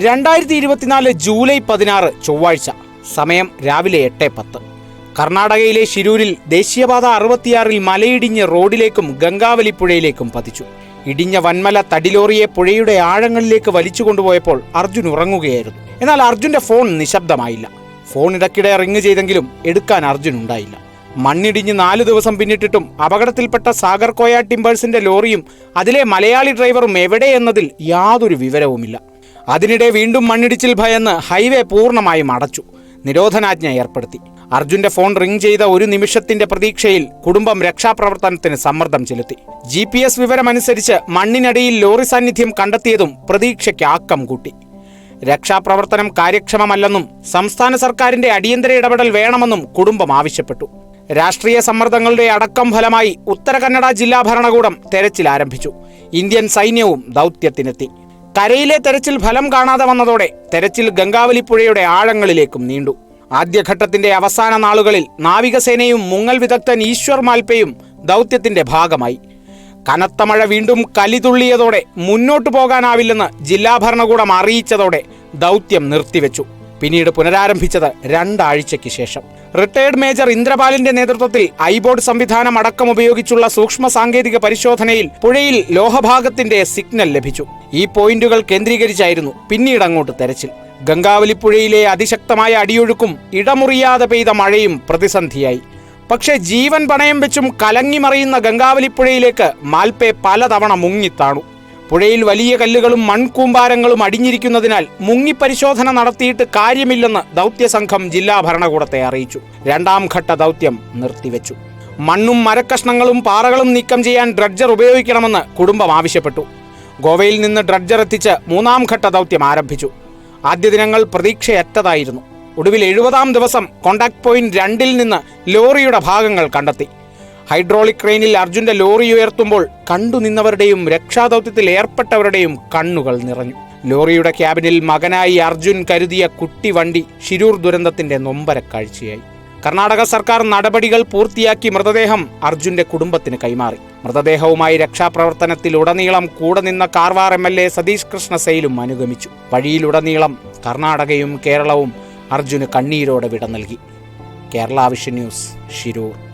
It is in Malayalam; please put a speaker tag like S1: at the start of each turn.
S1: രണ്ടായിരത്തി ഇരുപത്തിനാല് ജൂലൈ പതിനാറ് ചൊവ്വാഴ്ച സമയം രാവിലെ എട്ട് പത്ത്. കർണാടകയിലെ ഷിരൂരിൽ ദേശീയപാത അറുപത്തിയാറിൽ മലയിടിഞ്ഞ് റോഡിലേക്കും ഗംഗാവലി പുഴയിലേക്കും പതിച്ചു. ഇടിഞ്ഞ വൻമല തടിലോറിയെ പുഴയുടെ ആഴങ്ങളിലേക്ക് വലിച്ചു കൊണ്ടുപോയപ്പോൾ അർജുൻ ഉറങ്ങുകയായിരുന്നു. എന്നാൽ അർജുന്റെ ഫോൺ നിശബ്ദമായില്ല. ഫോൺ ഇടയ്ക്കിടെ റിങ് ചെയ്തെങ്കിലും എടുക്കാൻ അർജുൻ ഉണ്ടായില്ല. മണ്ണിടിഞ്ഞ് നാല് ദിവസം പിന്നിട്ടിട്ടും അപകടത്തിൽപ്പെട്ട സാഗർ കോയ ടിമ്പേഴ്സിന്റെ ലോറിയും അതിലെ മലയാളി ഡ്രൈവറും എവിടെയെന്നതിൽ യാതൊരു വിവരവുമില്ല. അതിനിടെ വീണ്ടും മണ്ണിടിച്ചിൽ ഭയന്ന് ഹൈവേ പൂർണമായും അടച്ചു. നിരോധനാജ്ഞ ഏർപ്പെടുത്തി. അർജുന്റെ ഫോൺ റിംഗ് ചെയ്ത ഒരു നിമിഷത്തിന്റെ പ്രതീക്ഷയിൽ കുടുംബം രക്ഷാപ്രവർത്തനത്തിന് സമ്മർദ്ദം ചെലുത്തി. ജി പി എസ് വിവരമനുസരിച്ച് മണ്ണിനടിയിൽ ലോറി സാന്നിധ്യം കണ്ടെത്തിയതും പ്രതീക്ഷയ്ക്ക് ആക്കം കൂട്ടി. രക്ഷാപ്രവർത്തനം കാര്യക്ഷമമല്ലെന്നും സംസ്ഥാന സർക്കാരിന്റെ അടിയന്തര ഇടപെടൽ വേണമെന്നും കുടുംബം ആവശ്യപ്പെട്ടു. രാഷ്ട്രീയ സമ്മർദ്ദങ്ങളുടെ അടക്കം ഫലമായി ഉത്തര കന്നഡ ജില്ലാ ഭരണകൂടം തെരച്ചിൽ ആരംഭിച്ചു. ഇന്ത്യൻ സൈന്യവും ദൗത്യത്തിനെത്തി. കരയിലെ തെരച്ചിൽ ഫലം കാണാതെ വന്നതോടെ തെരച്ചിൽ ഗംഗാവലി പുഴയുടെ ആഴങ്ങളിലേക്കും നീണ്ടു. ആദ്യഘട്ടത്തിന്റെ അവസാന നാളുകളിൽ നാവികസേനയും മുങ്ങൽ വിദഗ്ധൻ ഈശ്വർ മാൽപ്പയും ദൗത്യത്തിന്റെ ഭാഗമായി. കനത്ത മഴ വീണ്ടും കലിതുള്ളിയതോടെ മുന്നോട്ടു പോകാനാവില്ലെന്ന് ജില്ലാ ഭരണകൂടം അറിയിച്ചതോടെ ദൗത്യം നിർത്തിവെച്ചു. പിന്നീട് പുനരാരംഭിച്ചത് രണ്ടാഴ്ചയ്ക്ക് ശേഷം. റിട്ടയർഡ് മേജർ ഇന്ദ്രപാലിന്റെ നേതൃത്വത്തിൽ ഐബോർഡ് സംവിധാനം അടക്കം ഉപയോഗിച്ചുള്ള സൂക്ഷ്മ സാങ്കേതിക പരിശോധനയിൽ പുഴയിൽ ലോഹഭാഗത്തിന്റെ സിഗ്നൽ ലഭിച്ചു. ഈ പോയിന്റുകൾ കേന്ദ്രീകരിച്ചായിരുന്നു പിന്നീട് അങ്ങോട്ട് തെരച്ചിൽ. ഗംഗാവലി പുഴയിലെ അതിശക്തമായ അടിയൊഴുക്കും ഇടമുറിയാതെ പെയ്ത മഴയും പ്രതിസന്ധിയായി. പക്ഷേ ജീവൻ പണയം വെച്ചും കലങ്ങിമറിയുന്ന ഗംഗാവലിപ്പുഴയിലേക്ക് മാൽപ്പെ പലതവണ മുങ്ങിത്താണു പുഴയിൽ വലിയ കല്ലുകളും മൺകൂമ്പാരങ്ങളും അടിഞ്ഞിരിക്കുന്നതിനാൽ മുങ്ങിപ്പരിശോധന നടത്തിയിട്ട് കാര്യമില്ലെന്ന് ദൗത്യസംഘം ജില്ലാ ഭരണകൂടത്തെ അറിയിച്ചു. രണ്ടാം ഘട്ട ദൗത്യം നിർത്തിവെച്ചു. മണ്ണും മരക്കഷ്ണങ്ങളും പാറകളും നീക്കം ചെയ്യാൻ ഡ്രഡ്ജർ ഉപയോഗിക്കണമെന്ന് കുടുംബം ആവശ്യപ്പെട്ടു. ഗോവയിൽ നിന്ന് ഡ്രഡ്ജർ എത്തിച്ച് മൂന്നാം ഘട്ട ദൗത്യം ആരംഭിച്ചു. ആദ്യ ദിനങ്ങൾ പ്രതീക്ഷയറ്റതായിരുന്നു. ഒടുവിൽ എഴുപതാം ദിവസം കോണ്ടാക്ട് പോയിന്റ് രണ്ടിൽ നിന്ന് ലോറിയുടെ ഭാഗങ്ങൾ കണ്ടെത്തി. ഹൈഡ്രോളിക് ക്രെയിനിൽ അർജുന്റെ ലോറി ഉയർത്തുമ്പോൾ കണ്ടു നിന്നവരുടെയും രക്ഷാദൗത്യത്തിൽ ഏർപ്പെട്ടവരുടെയും കണ്ണുകൾ നിറഞ്ഞു. ലോറിയുടെ ക്യാബിനിൽ മകനായി അർജുൻ കരുതിയ കുട്ടി വണ്ടി ശിരൂർ ദുരന്തത്തിന്റെ നൊമ്പരക്കാഴ്ചയായി. കർണാടക സർക്കാർ നടപടികൾ പൂർത്തിയാക്കി മൃതദേഹം അർജുന്റെ കുടുംബത്തിന് കൈമാറി. മൃതദേഹവുമായി രക്ഷാപ്രവർത്തനത്തിൽ ഉടനീളം കൂടെ നിന്ന Karwar M L A Satish Krishna സെയിലും അനുഗമിച്ചു. വഴിയിലുടനീളം കർണാടകയും കേരളവും അർജുന് കണ്ണീരോടെ വിട നൽകി. Kerala vision news Shirur